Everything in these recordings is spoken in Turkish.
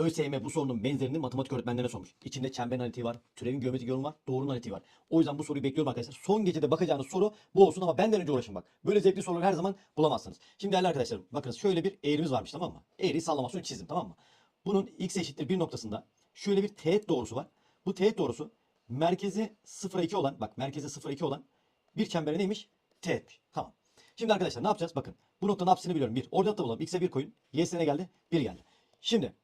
ÖSYM bu sorunun benzerini matematik öğretmenlerine sormuş. İçinde çember analitiği var, türevin geometrik yorumu var, doğrunun analitiği var. O yüzden bu soruyu bekliyorum arkadaşlar. Son gecede bakacağınız soru bu olsun ama benden önce uğraşın bak. Böyle zevkli soruları her zaman bulamazsınız. Şimdi değerli arkadaşlarım bakınız şöyle bir eğrimiz varmış tamam mı? Eğriyi sallamasyon çizdim tamam mı? Bunun x eşittir 1 noktasında şöyle bir teğet doğrusu var. Bu teğet doğrusu merkezi 0'a 2 olan bak merkezi 0'a 2 olan bir çembere neymiş? Teğetmiş. Tamam. Şimdi arkadaşlar ne yapacağız? Bakın bu noktanın apsisini biliyorum. 1. Ordinat da bulalım. X'e 1 koyun. Y'sine ne geldi? 1 geldi. Şimdi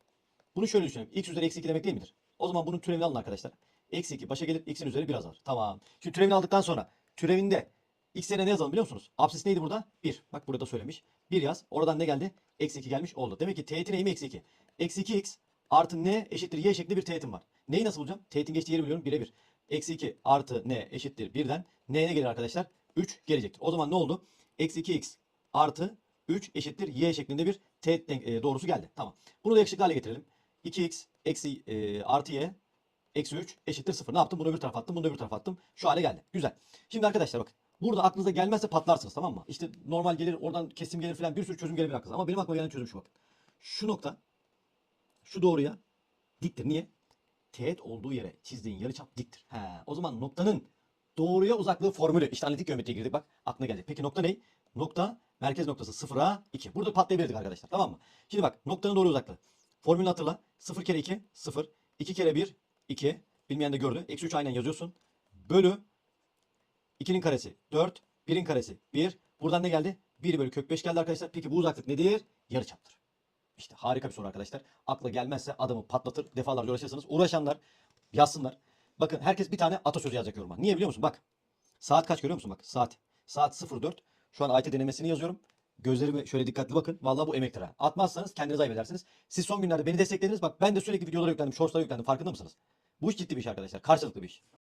bunu şöyle düşünelim. X üzeri eksi 2 demek değil midir? O zaman bunun türevini alın arkadaşlar. Eksi 2 başa gelir. X'in üzeri 1 azalır. Tamam. Şimdi türevini aldıktan sonra türevinde X yerine ne yazalım biliyor musunuz? Apsis neydi burada? 1. Bak burada söylemiş. 1 yaz. Oradan ne geldi? Eksi 2 gelmiş oldu. Demek ki teğetin eğimi eksi 2. Eksi 2x artı n eşittir y şeklinde bir teğetim var. Neyi nasıl bulacağım? Teğetin geçtiği yeri biliyorum. 1'e 1. Eksi 2 artı n eşittir 1'den. N'ye gelir arkadaşlar? 3 gelecektir. O zaman ne oldu? Eksi 2x artı 3 eşittir y şeklinde bir teğet e, doğrusu geldi. Tamam. Bunu da yakışıklı hale getirelim. 2x eksi e, artı y eksi 3 eşittir 0. Ne yaptım? Bunu öbür tarafa attım. Bunu öbür tarafa attım. Şu hale geldi. Güzel. Şimdi arkadaşlar bakın. Burada aklınıza gelmezse patlarsınız tamam mı? İşte normal gelir oradan kesim gelir falan bir sürü çözüm gelebilir aklınıza. Ama benim aklıma gelen çözüm şu bakın. Şu nokta şu doğruya diktir. Niye? Teğet olduğu yere çizdiğin yarıçap diktir. He, o zaman noktanın doğruya uzaklığı formülü. İşte analitik geometriye girdik bak aklına geldi. Peki nokta ne? Nokta merkez noktası 0'a 2. Burada patlayabilirdik arkadaşlar tamam mı? Şimdi bak noktanın doğru uzaklığı. Formülünü hatırla. 0 kere 2 0. 2 kere 1 2. Bilmeyen de gördü. Eksi 3 aynen yazıyorsun. Bölü 2'nin karesi 4. 1'in karesi 1. Buradan ne geldi? 1 bölü kök 5 geldi arkadaşlar. Peki bu uzaklık nedir? Yarıçaptır. İşte harika bir soru arkadaşlar. Akla gelmezse adamı patlatır. Defalarca uğraşırsınız. Uğraşanlar yazsınlar. Bakın herkes bir tane atasözü yazacak yoruma. Niye biliyor musun? Bak. Saat kaç görüyor musun? Bak saat. Saat 04. Şu an AYT denemesini yazıyorum. Gözlerime şöyle dikkatli bakın. Vallahi bu emektir ha. Atmazsanız kendinizi ayıp edersiniz. Siz son günlerde beni desteklediniz. Bak ben de sürekli videolara yüklendim. Shorts'lara yüklendim. Farkında mısınız? Bu iş ciddi bir iş arkadaşlar. Karşılıklı bir iş.